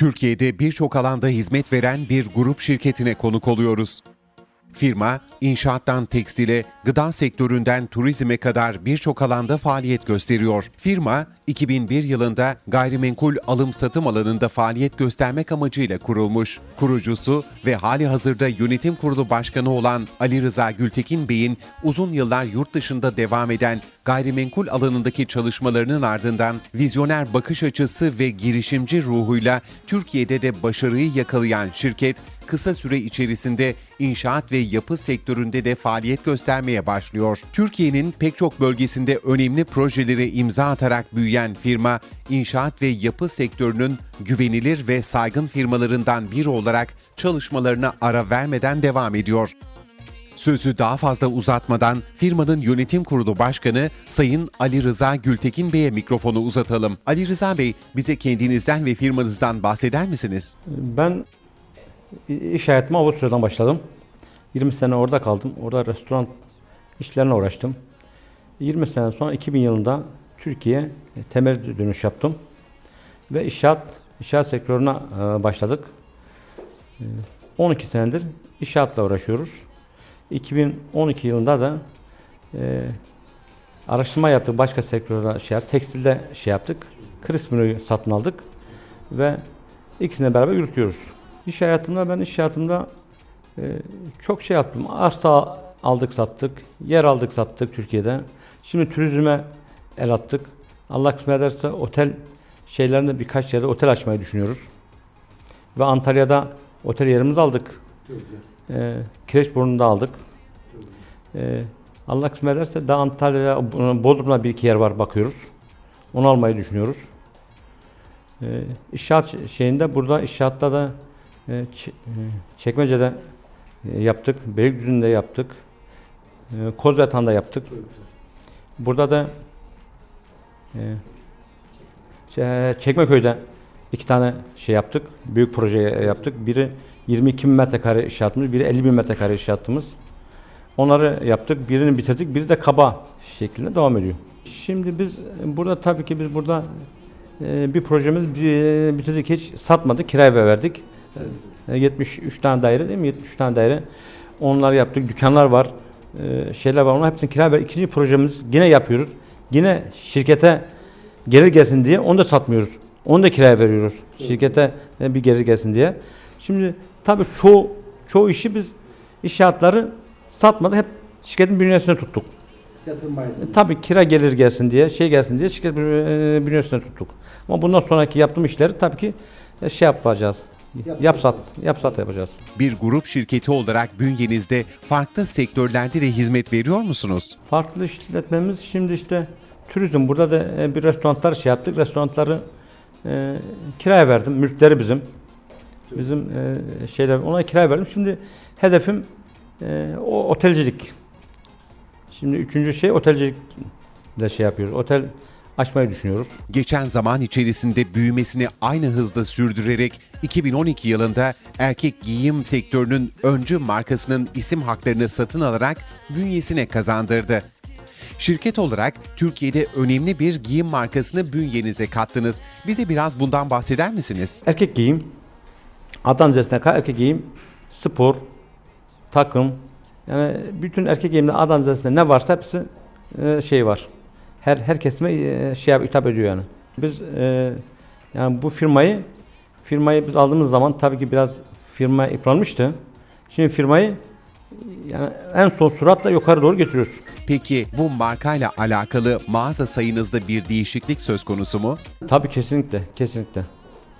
Türkiye'de birçok alanda hizmet veren bir grup şirketine konuk oluyoruz. Firma, inşaattan tekstile, gıda sektöründen turizme kadar birçok alanda faaliyet gösteriyor. Firma, 2001 yılında gayrimenkul alım-satım alanında faaliyet göstermek amacıyla kurulmuş. Kurucusu ve hali hazırda yönetim kurulu başkanı olan Ali Rıza Gültekin Bey'in uzun yıllar yurt dışında devam eden gayrimenkul alanındaki çalışmalarının ardından vizyoner bakış açısı ve girişimci ruhuyla Türkiye'de de başarıyı yakalayan şirket, kısa süre içerisinde inşaat ve yapı sektöründe de faaliyet göstermeye başlıyor. Türkiye'nin pek çok bölgesinde önemli projelere imza atarak büyüyen firma, inşaat ve yapı sektörünün güvenilir ve saygın firmalarından biri olarak çalışmalarına ara vermeden devam ediyor. Sözü daha fazla uzatmadan firmanın yönetim kurulu başkanı Sayın Ali Rıza Gültekin Bey'e mikrofonu uzatalım. Ali Rıza Bey, bize kendinizden ve firmanızdan bahseder misiniz? Ben iş hayatıma Avusturya'dan başladım. 20 sene orada kaldım. Orada restoran işlerine uğraştım. 20 sene sonra 2000 yılında Türkiye'ye temel dönüş yaptım. Ve inşaat, inşaat sektörüne e, başladık. E, 12 senedir inşaatla uğraşıyoruz. 2012 yılında da e, araştırma yaptık. Başka sektörde şey yaptık. Tekstilde şey yaptık. Crispino'yu satın aldık. Ve ikisini beraber yürütüyoruz. İş hayatımda ben iş hayatımda e, çok şey yaptım. Arsa aldık sattık, yer aldık sattık Türkiye'de. Şimdi turizme el attık. Allah kısmet ederse otel şeylerinde birkaç yerde otel açmayı düşünüyoruz. Ve Antalya'da otel yerimizi aldık. E, Kireçburnu'nda aldık. E, Allah kısmet ederse daha Antalya'da, Bodrum'da bir iki yer var bakıyoruz. Onu almayı düşünüyoruz. E, inşaat şeyinde burada inşaatta da Çekmece'de e, yaptık, Beylikdüzü'nde yaptık, e, Kozyatan'da yaptık. Burada da e, Çekmeköy'de iki tane şey yaptık, büyük proje yaptık. Biri 22 bin metrekare inşaatımız, biri 50 bin metrekare inşaatımız. Onları yaptık, birini bitirdik, biri de kaba şeklinde devam ediyor. Şimdi biz burada tabii ki biz burada e, bir projemiz bitirdik hiç satmadık, kiraya verdik. E, 73 tane daire değil mi? 73 tane daire. Onları yaptık. Dükkanlar var. e, şeyler var. Onlar hepsini kiraya ver. İkinci projemiz yine yapıyoruz. Yine şirkete gelir gelsin diye onu da satmıyoruz. Onu da kiraya veriyoruz. Şirkete e, bir gelir gelsin diye. Şimdi tabii çoğu çoğu işi biz inşaatları satmadık. Hep şirketin bünyesinde tuttuk. E, Tabii kira gelir gelsin diye, şey gelsin diye şirket e, bünyesinde tuttuk. Ama bundan sonraki yaptığım işleri tabii ki e, şey yapacağız. Yap- Yap sat, yap sat yapacağız. Bir grup şirketi olarak bünyenizde farklı sektörlerde de hizmet veriyor musunuz? Farklı işletmemiz şimdi işte turizm. Burada da e, bir restoranlar şey yaptık. Restoranları e, kiraya verdim. Mülkleri bizim. Bizim e, şeyler ona kiraya verdim. Şimdi hedefim e, o otelcilik. Şimdi üçüncü şey otelcilik de şey yapıyoruz. Otel açmayı düşünüyoruz. Geçen zaman içerisinde büyümesini aynı hızda sürdürerek 2012 yılında erkek giyim sektörünün öncü markasının isim haklarını satın alarak bünyesine kazandırdı. Şirket olarak Türkiye'de önemli bir giyim markasını bünyenize kattınız. Bize biraz bundan bahseder misiniz? Erkek giyim, Adan zesine kadar erkek giyim, spor, takım. Yani bütün erkek giyimde Adan zesine ne varsa hepsi e, şey var. Her her kesime e, şey yap- hitap ediyor yani. Biz e, yani bu firmayı firmayı biz aldığımız zaman tabii ki biraz firma yıpranmıştı. Şimdi firmayı yani en son suratla yukarı doğru getiriyoruz. Peki bu markayla alakalı mağaza sayınızda bir değişiklik söz konusu mu? Tabii kesinlikle, kesinlikle.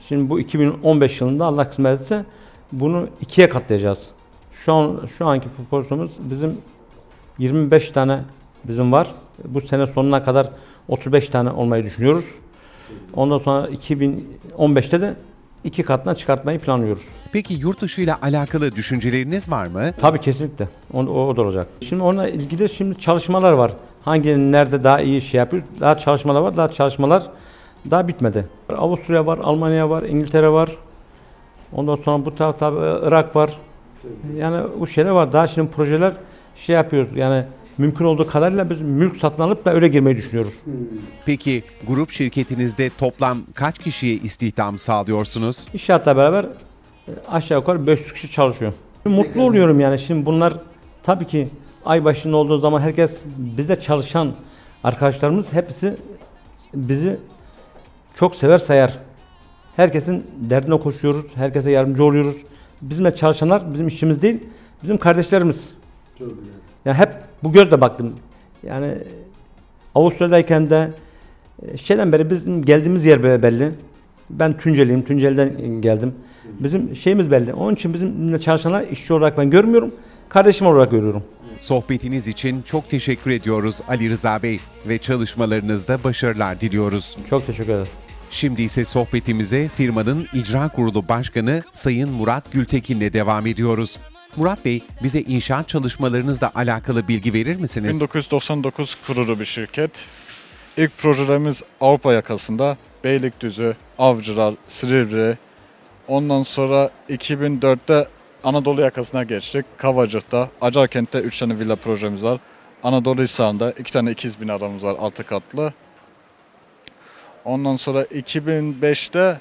Şimdi bu 2015 yılında Allah kısmet etse bunu ikiye katlayacağız. Şu an şu anki pozisyonumuz bizim 25 tane bizim var. Bu sene sonuna kadar 35 tane olmayı düşünüyoruz. Ondan sonra 2015'te de iki katına çıkartmayı planlıyoruz. Peki yurt dışı ile alakalı düşünceleriniz var mı? Tabii kesinlikle. O, o, o da olacak. Şimdi onunla ilgili şimdi çalışmalar var. Hangi nerede daha iyi şey yapıyor? Daha çalışmalar var. Daha çalışmalar daha bitmedi. Avusturya var, Almanya var, İngiltere var. Ondan sonra bu tarafta Irak var. Yani bu şeyler var. Daha şimdi projeler şey yapıyoruz. Yani mümkün olduğu kadarıyla biz mülk satın alıp da öyle girmeyi düşünüyoruz. Peki grup şirketinizde toplam kaç kişiye istihdam sağlıyorsunuz? İnşaatla beraber e, aşağı yukarı 500 kişi çalışıyor. Mutlu oluyorum yani şimdi bunlar tabii ki ay başında olduğu zaman herkes bizde çalışan arkadaşlarımız hepsi bizi çok sever sayar. Herkesin derdine koşuyoruz, herkese yardımcı oluyoruz. Bizimle çalışanlar bizim işimiz değil, bizim kardeşlerimiz. Yani hep bu gözle baktım. Yani Avustralya'dayken de e, şeyden beri bizim geldiğimiz yer be- belli. Ben Tunceliyim, Tunceli'den geldim. Bizim şeyimiz belli. Onun için bizimle çalışanlar işçi olarak ben görmüyorum, kardeşim olarak görüyorum. Sohbetiniz için çok teşekkür ediyoruz Ali Rıza Bey ve çalışmalarınızda başarılar diliyoruz. Çok teşekkür ederim. Şimdi ise sohbetimize firmanın icra kurulu başkanı Sayın Murat Gültekin'le devam ediyoruz. Murat Bey, bize inşaat çalışmalarınızla alakalı bilgi verir misiniz? 1999 kurulu bir şirket. İlk projelerimiz Avrupa yakasında Beylikdüzü, Avcılar, Silivri. Ondan sonra 2004'te Anadolu yakasına geçtik. Kavacık'ta, Acarkent'te 3 tane villa projemiz var. Anadolu Hisarı'nda 2 tane ikiz binamız var altı katlı. Ondan sonra 2005'te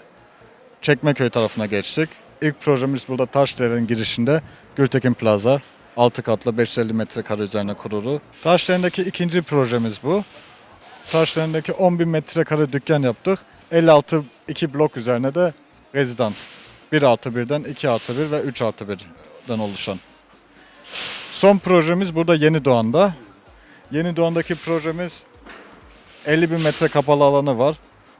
Çekmeköy tarafına geçtik. İlk projemiz burada Taşdere'nin girişinde Gültekin Plaza. 6 katlı 550 metrekare üzerine kurulu. Taşdere'ndeki ikinci projemiz bu. Taşdere'deki 10 bin metrekare dükkan yaptık. 56 iki blok üzerine de rezidans. 1 artı 1'den 2 artı 1 ve 3 artı 1'den oluşan. Son projemiz burada Yeni Doğan'da. Yeni Doğan'daki projemiz 50 bin metre kapalı alanı var.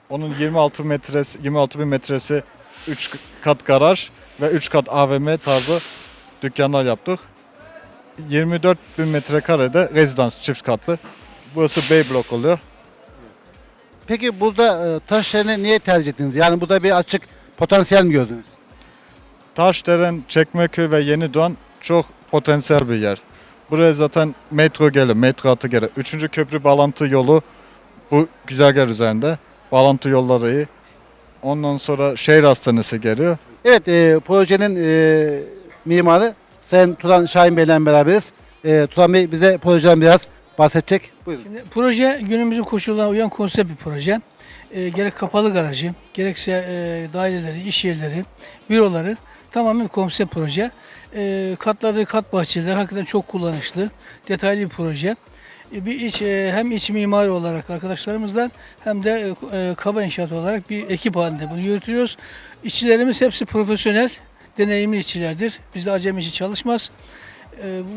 Onun 26 metresi, 26 bin metresi 3 kat garaj ve 3 kat AVM tarzı dükkanlar yaptık. 24 bin metrekarede rezidans çift katlı. Burası B blok oluyor. Peki burada e, Taşderen'i niye tercih ettiniz? Yani burada bir açık potansiyel mi gördünüz? Taşdelen, Çekmeköy ve Yeni Doğan çok potansiyel bir yer. Buraya zaten metro gelir, metro hatı gelir. Üçüncü köprü bağlantı yolu bu güzergah üzerinde. Bağlantı yolları iyi. Ondan sonra şehir hastanesi geliyor. Evet, e, projenin e, mimarı Sayın Turan Şahin Bey'le beraberiz. E, Turan Bey bize projeden biraz bahsedecek. Buyurun. Şimdi proje günümüzün koşullarına uyan konsept bir proje. Ee, gerek kapalı garajı, gerekse e, daireleri, iş yerleri, büroları tamamen bir konsept proje. Ee, katladığı kat bahçeleri hakikaten çok kullanışlı, detaylı bir proje. Ee, bir iç e, hem iç mimari olarak arkadaşlarımızdan hem de e, e, kaba inşaat olarak bir ekip halinde bunu yürütüyoruz. İşçilerimiz hepsi profesyonel, deneyimli işçilerdir. Bizde acemi işi çalışmaz.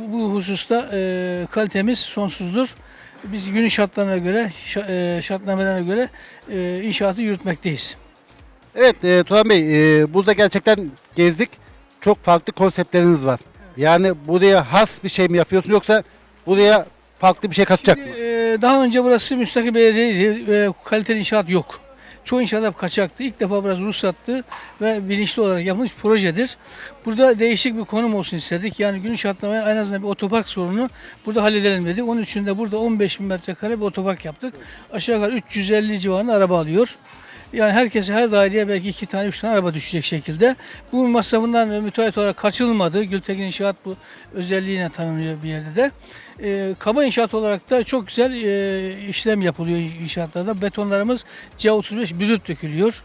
Bu, hususta e, kalitemiz sonsuzdur. Biz günün şartlarına göre, şa- e, şartnamelerine göre e, inşaatı yürütmekteyiz. Evet, e, Turan Bey, e, burada gerçekten gezdik. Çok farklı konseptleriniz var. Yani buraya has bir şey mi yapıyorsunuz yoksa buraya farklı bir şey katacak mı? Şimdi, e, daha önce burası müstakil belediyeydi ve kaliteli inşaat yok. Çoğu inşaat hep kaçaktı. İlk defa biraz ruhsatlı ve bilinçli olarak yapılmış projedir. Burada değişik bir konum olsun istedik. Yani günün şartlarına en azından bir otopark sorunu burada halledelim dedik. Onun için de burada 15 bin metrekare bir otopark yaptık. Aşağı yukarı 350 civarında araba alıyor. Yani herkese her daireye belki iki tane üç tane araba düşecek şekilde. Bu masrafından müteahhit olarak kaçınılmadı. Gültekin İnşaat bu özelliğine tanınıyor bir yerde de. Ee, kaba inşaat olarak da çok güzel e, işlem yapılıyor inşaatlarda. Betonlarımız C35 brüt dökülüyor.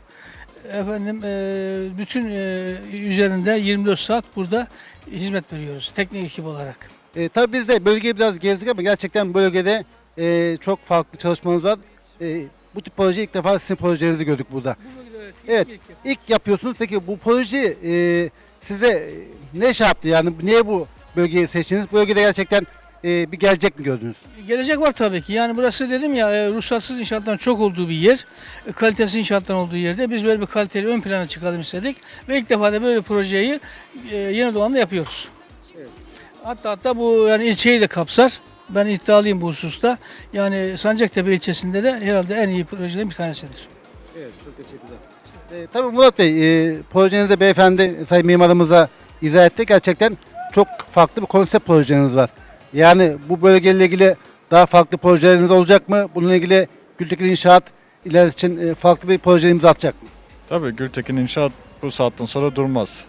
Efendim e, bütün e, üzerinde 24 saat burada hizmet veriyoruz teknik ekip olarak. E, tabii biz de bölgeyi biraz gezdik ama gerçekten bölgede e, çok farklı çalışmanız var. E, bu tip proje ilk defa sizin projenizi gördük burada. Evet. İlk yapıyorsunuz. Peki bu proje e, size ne şey yaptı? Yani niye bu bölgeyi seçtiniz? Bu bölgede gerçekten e, bir gelecek mi gördünüz? Gelecek var tabii ki. Yani burası dedim ya e, ruhsatsız inşaatların çok olduğu bir yer. E, Kalitesiz inşaatların olduğu yerde biz böyle bir kaliteli ön plana çıkalım istedik. Ve ilk defa da böyle bir projeyi e, Yeni Doğan'da yapıyoruz. Hatta hatta bu yani ilçeyi de kapsar. Ben iddialıyım bu hususta. Yani Sancaktepe ilçesinde de herhalde en iyi projelerin bir tanesidir. Evet, çok teşekkürler. E, tabii Murat Bey, e, projenize beyefendi Sayın Mimarımıza izah etti. Gerçekten çok farklı bir konsept projeniz var. Yani bu bölgeyle ilgili daha farklı projeleriniz olacak mı? Bununla ilgili Gültekin İnşaat ilerisi için e, farklı bir proje imza atacak mı? Tabii Gültekin İnşaat bu saatten sonra durmaz.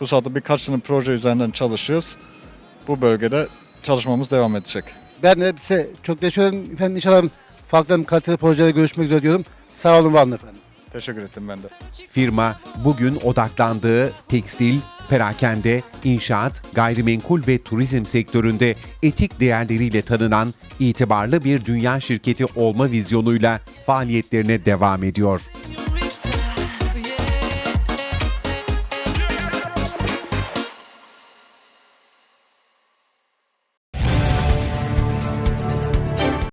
Bu saatte birkaç tane proje üzerinden çalışıyoruz. Bu bölgede çalışmamız devam edecek. Ben de size çok teşekkür ederim. Efendim inşallah farklı kaliteli projelerde görüşmek üzere diyorum. Sağ olun var olun efendim. Teşekkür ettim ben de. Firma bugün odaklandığı tekstil, perakende, inşaat, gayrimenkul ve turizm sektöründe etik değerleriyle tanınan itibarlı bir dünya şirketi olma vizyonuyla faaliyetlerine devam ediyor.